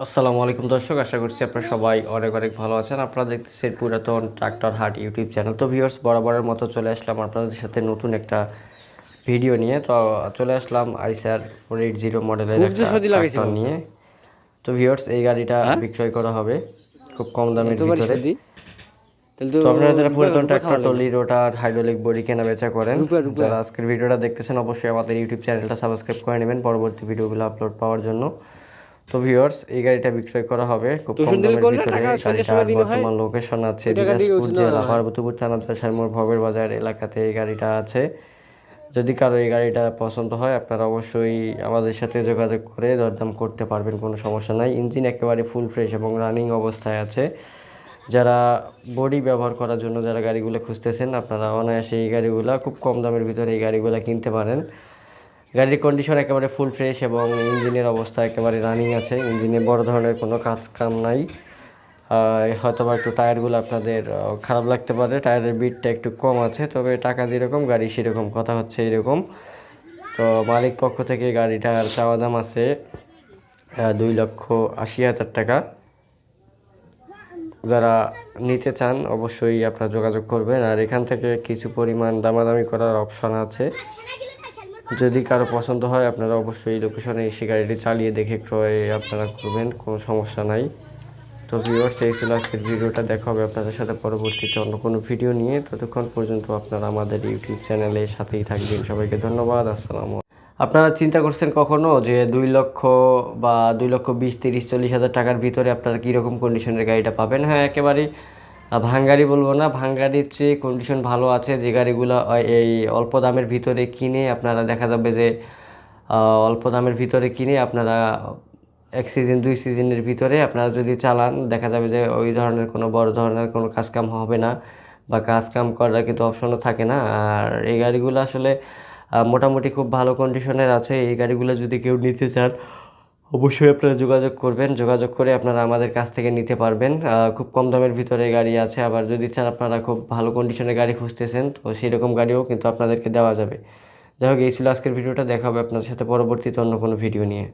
আসসালামু আলাইকুম দর্শক আশা করছি আপনারা সবাই অনেক অনেক ভালো আছেন। আপনারা দেখতেছেন পুরাতন ট্রাক্টর হাট ইউটিউব চ্যানেল। তো ভিউয়ার্স বরাবরের মতো চলে আসলাম আপনাদের সাথে নতুন একটা ভিডিও নিয়ে। তো চলে আসলাম আইসার ফোর এইট জিরো মডেলের ট্রাক্টর নিয়ে। তো ভিউয়ার্স এই গাড়িটা বিক্রয় করা হবে খুব কম দামের ভিতরে। তো আপনারা যারা পুরাতন tractor trolley rotor hydraulic body কেনা বেচা করেন যারা আজকের ভিডিওটা দেখতেছেন অবশ্যই আমাদের ইউটিউব চ্যানেলটা সাবস্ক্রাইব করে নেবেন। পরবর্তী ভিডিওগুলো আপলোড পাওয়ার জন্য। তো ভিউয়ার্স এই গাড়িটা বিক্রয় করা হবে খুব কম দামের ভিতরে। বর্তমান লোকেশন আছে দিনাজপুর জেলা পার্বতীপুর থানা শারমোর ভবের বাজার এলাকাতে এই গাড়িটা আছে। যদি কারও এই গাড়িটা পছন্দ হয় আপনারা অবশ্যই আমাদের সাথে যোগাযোগ করে দরদাম করতে পারবেন কোনো সমস্যা নাই। ইঞ্জিন একেবারে ফুল ফ্রেশ এবং রানিং অবস্থায় আছে। যারা বডি ব্যবহার করার জন্য যারা গাড়িগুলো খুঁজতেছেন আপনারা অনায়াসে এই গাড়িগুলো খুব কম দামের ভিতরে এই গাড়িগুলো কিনতে পারেন। গাড়ির কন্ডিশন একেবারে ফুল ফ্রেশ এবং ইঞ্জিনের অবস্থা একেবারে রানিং আছে। ইঞ্জিনে বড় ধরনের কোনো কাজ কাম নাই। হয়তো বা একটু টায়ারগুলো আপনাদের খারাপ লাগতে পারে। টায়ারের বিটটা একটু কম আছে, তবে টাকা যেরকম, গাড়ি সেরকম, কথা হচ্ছে এরকম। তো মালিক পক্ষ থেকে গাড়িটার চাওয়া দাম আছে দুই লক্ষ আশি হাজার টাকা। যারা নিতে চান অবশ্যই আপনারা যোগাযোগ করবেন। আর এখান থেকে কিছু পরিমাণ দামাদামি করার অপশন আছে। যদি কারও পছন্দ হয়, আপনারা অবশ্যই এই লোকেশনে এসে গাড়িটি চালিয়ে দেখে ক্রয় আপনারা করবেন কোনো সমস্যা নাই। তো ভিউয়ার্স এই ছিল আজকের ভিডিওটা। দেখা হবে আপনাদের সাথে পরবর্তীতে অন্য কোনো ভিডিও নিয়ে। ততক্ষণ পর্যন্ত আপনারা আমাদের ইউটিউব চ্যানেলের সাথেই থাকবেন। সবাইকে ধন্যবাদ। আসসালামু আপনারা চিন্তা করছেন কখনো যে দুই লক্ষ বা দুই লক্ষ বিশ, তিরিশ, চল্লিশ হাজার টাকার ভিতরে আপনারা কীরকম কন্ডিশনের গাড়িটা পাবেন? হ্যাঁ একেবারেই ভাঙ্গারি বলব না, ভাঙ্গারির চেয়ে কন্ডিশন ভালো আছে। যে গাড়িগুলো এই অল্প দামের ভিতরে কিনে আপনারা দেখা যাবে যে অল্প দামের ভিতরে কিনে আপনারা এক সিজন দুই সিজনের ভিতরে আপনারা যদি চালান, দেখা যাবে যে ওই ধরনের কোনো বড় ধরনের কোনো কাজকাম হবে না বা কাজকাম করার কিন্তু অপশনও থাকে না। আর এই গাড়িগুলো আসলে মোটামুটি খুব ভালো কন্ডিশনের আছে। এই গাড়িগুলো যদি কেউ নিতে চান অবশ্যই আপনারা যোগাযোগ করবেন, যোগাযোগ করে আপনারা আমাদের কাছ থেকে নিতে পারবেন। খুব কম দামের ভিতরে গাড়ি আছে, আবার যদি চান আপনারা খুব ভালো কন্ডিশনের গাড়ি খুঁজতেছেন, তো সেরকম গাড়িও কিন্তু আপনাদেরকে দেওয়া যাবে। যাই হোক, এই ছিল আজকের ভিডিওটা, দেখা হবে আপনাদের সাথে পরবর্তীতে অন্য কোনো ভিডিও নিয়ে।